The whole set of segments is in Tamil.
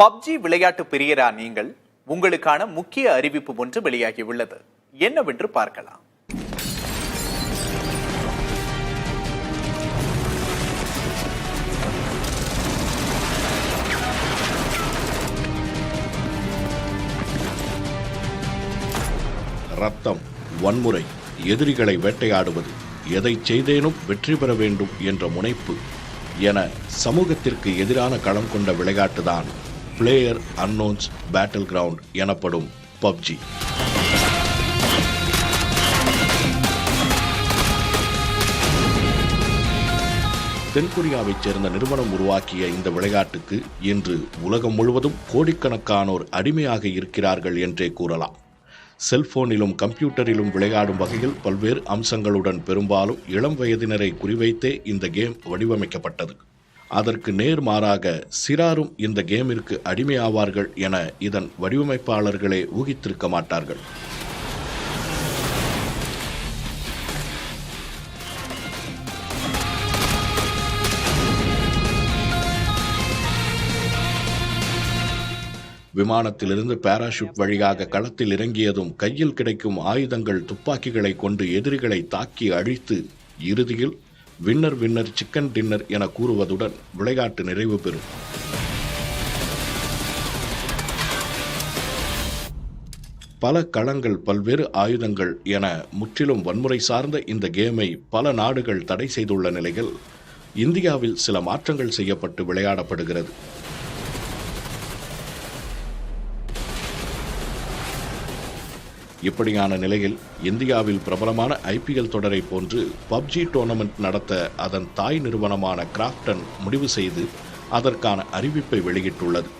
பப்ஜி விளையாட்டு பிரியரா நீங்கள் உங்களுக்கான முக்கிய அறிவிப்பு ஒன்று வெளியாகியுள்ளது என்னவென்று பார்க்கலாம். ரத்தம் வன்முறை எதிரிகளை வேட்டையாடுவது எதை செய்தேனும் வெற்றி பெற வேண்டும் என்ற முனைப்பு என சமூகத்திற்கு எதிரான களம் கொண்ட விளையாட்டுதான் பிளேயர் அன்னோன்ஸ் பேட்டில் கிரவுண்ட் எனப்படும் பப்ஜி தென்கொரியாவைச் சேர்ந்த நிறுவனம் உருவாக்கிய இந்த விளையாட்டுக்கு இன்று உலகம் முழுவதும் கோடிக்கணக்கானோர் அடிமையாக இருக்கிறார்கள் என்றே கூறலாம். செல்போனிலும் கம்ப்யூட்டரிலும் விளையாடும் வகையில் பல்வேறு அம்சங்களுடன் பெரும்பாலும் இளம் வயதினரை குறிவைத்தே இந்த கேம் வடிவமைக்கப்பட்டது. அதற்கு நேர்மாறாக சிறாரும் இந்த கேமிற்கு அடிமையாவார்கள் என இதன் வடிவமைப்பாளர்களே ஊகித்திருக்க மாட்டார்கள். விமானத்திலிருந்து பாராஷூட் வழியாக களத்தில் இறங்கியதும் கையில் கிடைக்கும் ஆயுதங்கள் துப்பாக்கிகளை கொண்டு எதிரிகளை தாக்கி அழித்து இறுதியில் வின்னர் வின்னர் சிக்கன் டின்னர் என கூறுவதுடன் விளையாட்டு நிறைவு பெறும். பல களங்கள் பல்வேறு ஆயுதங்கள் என முற்றிலும் வன்முறை சார்ந்த இந்த கேமை பல நாடுகள் தடை செய்துள்ள நிலையில் இந்தியாவில் சில மாற்றங்கள் செய்யப்பட்டு விளையாடப்படுகிறது. இப்படியான நிலையில் இந்தியாவில் பிரபலமான ஐபிஎல் தொடரை போன்று பப்ஜி டோர்னமெண்ட் நடத்த அதன் தாய் நிறுவனமான கிராப்டன் முடிவு செய்து அதற்கான அறிவிப்பை வெளியிட்டுள்ளது.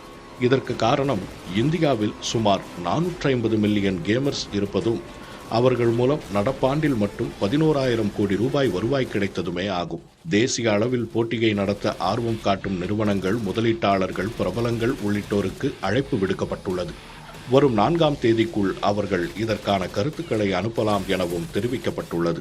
இதற்கு காரணம் இந்தியாவில் சுமார் நானூற்றி ஐம்பது மில்லியன் கேமர்ஸ் இருப்பதும் அவர்கள் மூலம் நடப்பாண்டில் மட்டும் பதினோராயிரம் கோடி ரூபாய் வருவாய் கிடைத்ததுமே ஆகும். தேசிய அளவில் போட்டியை நடத்த ஆர்வம் காட்டும் நிறுவனங்கள் முதலீட்டாளர்கள் பிரபலங்கள் உள்ளிட்டோருக்கு அழைப்பு விடுக்கப்பட்டுள்ளது. வரும் நான்காம் தேதிக்குள் அவர்கள் இதற்கான கருத்துக்களை அனுப்பலாம் எனவும் தெரிவிக்கப்பட்டுள்ளது.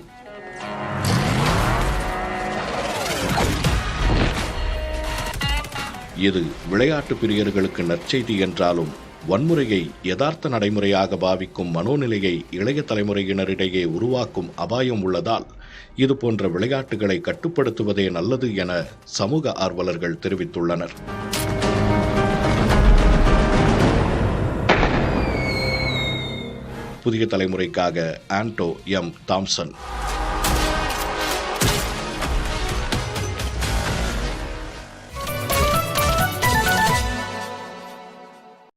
இது விளையாட்டு பிரியர்களுக்கு நற்செய்தி என்றாலும் வன்முறையை யதார்த்த நடைமுறையாக பாவிக்கும் மனோநிலையை இளைய தலைமுறையினரிடையே உருவாக்கும் அபாயம் உள்ளதால் இது போன்ற விளையாட்டுகளை கட்டுப்படுத்துவதே நல்லது என சமூக ஆர்வலர்கள் தெரிவித்துள்ளனர். புதிய தலைமுறைக்காக ஆண்டோ எம் தாம்சன்.